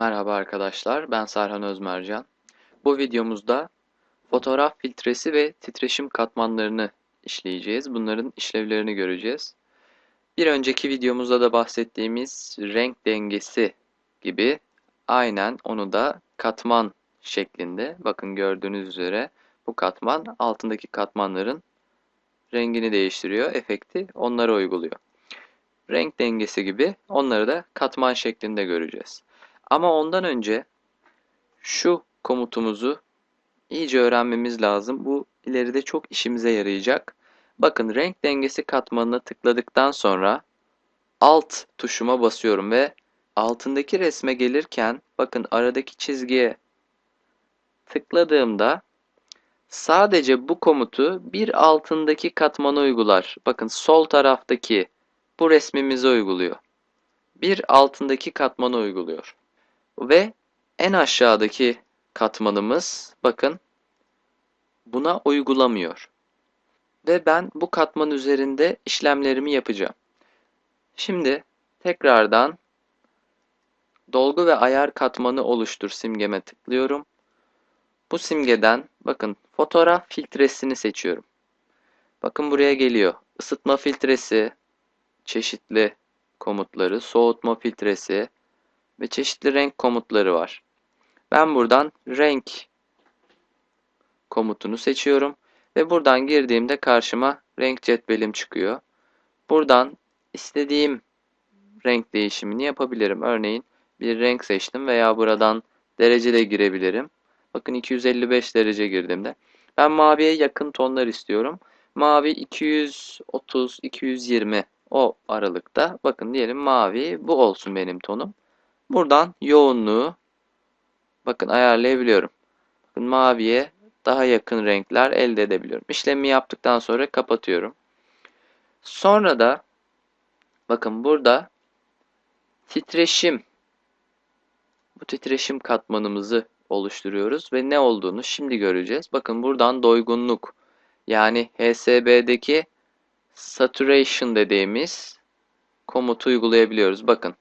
Merhaba arkadaşlar, ben Serhan Özmercan. Bu videomuzda fotoğraf filtresi ve titreşim katmanlarını işleyeceğiz. Bunların işlevlerini göreceğiz. Bir önceki videomuzda da bahsettiğimiz renk dengesi gibi aynen onu da katman şeklinde. Bakın gördüğünüz üzere bu katman altındaki katmanların rengini değiştiriyor, efekti onlara uyguluyor. Renk dengesi gibi onları da katman şeklinde göreceğiz. Ama ondan önce şu komutumuzu iyice öğrenmemiz lazım. Bu ileride çok işimize yarayacak. Bakın renk dengesi katmanına tıkladıktan sonra alt tuşuma basıyorum ve altındaki resme gelirken bakın aradaki çizgiye tıkladığımda sadece bu komutu bir altındaki katmana uygular. Bakın sol taraftaki bu resmimize uyguluyor. Bir altındaki katmana uyguluyor. Ve en aşağıdaki katmanımız bakın buna uygulamıyor. Ve ben bu katman üzerinde işlemlerimi yapacağım. Şimdi tekrardan dolgu ve ayar katmanı oluştur simgeme tıklıyorum. Bu simgeden bakın fotoğraf filtresini seçiyorum. Bakın buraya geliyor. Isıtma filtresi, çeşitli komutları, soğutma filtresi, ve çeşitli renk komutları var. Ben buradan renk komutunu seçiyorum ve buradan girdiğimde karşıma renk cetvelim çıkıyor. Buradan istediğim renk değişimini yapabilirim. Örneğin bir renk seçtim veya buradan derece de girebilirim. Bakın 255 derece girdiğimde. Ben maviye yakın tonlar istiyorum. Mavi 230-220 o aralıkta. Bakın diyelim mavi bu olsun benim tonum. Buradan yoğunluğu bakın ayarlayabiliyorum. Bakın maviye daha yakın renkler elde edebiliyorum. İşlemi yaptıktan sonra kapatıyorum. Sonra da bakın burada titreşim bu titreşim katmanımızı oluşturuyoruz ve ne olduğunu şimdi göreceğiz. Bakın buradan doygunluk yani HSB'deki saturation dediğimiz komutu uygulayabiliyoruz. Bakın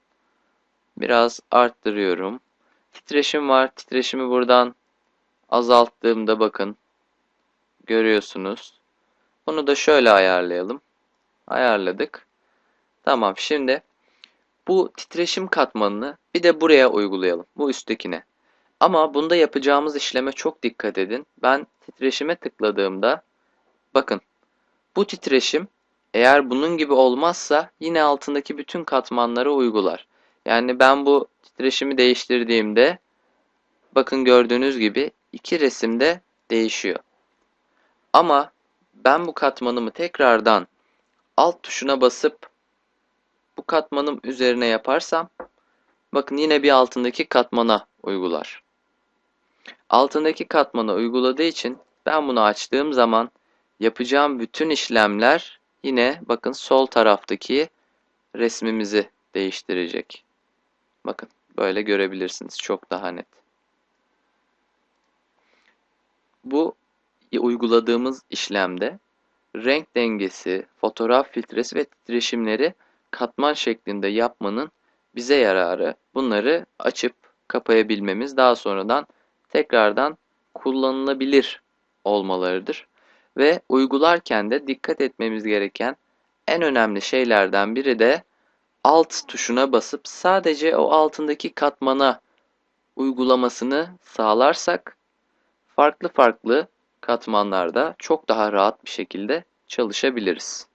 Biraz arttırıyorum. Titreşim var. Titreşimi buradan azalttığımda bakın. Görüyorsunuz. Bunu da şöyle ayarlayalım. Ayarladık. Tamam şimdi bu titreşim katmanını bir de buraya uygulayalım. Bu üsttekine. Ama bunda yapacağımız işleme çok dikkat edin. Ben titreşime tıkladığımda bakın bu titreşim eğer bunun gibi olmazsa yine altındaki bütün katmanlara uygular. Yani ben bu titreşimi değiştirdiğimde bakın gördüğünüz gibi iki resimde değişiyor. Ama ben bu katmanımı tekrardan alt tuşuna basıp bu katmanım üzerine yaparsam bakın yine bir altındaki katmana uygular. Altındaki katmana uyguladığı için ben bunu açtığım zaman yapacağım bütün işlemler yine bakın sol taraftaki resmimizi değiştirecek. Bakın böyle görebilirsiniz. Çok daha net. Bu uyguladığımız işlemde renk dengesi, fotoğraf filtresi ve titreşimleri katman şeklinde yapmanın bize yararı. Bunları açıp kapayabilmemiz daha sonradan tekrardan kullanılabilir olmalarıdır. Ve uygularken de dikkat etmemiz gereken en önemli şeylerden biri de Alt tuşuna basıp sadece o altındaki katmana uygulamasını sağlarsak farklı farklı katmanlarda çok daha rahat bir şekilde çalışabiliriz.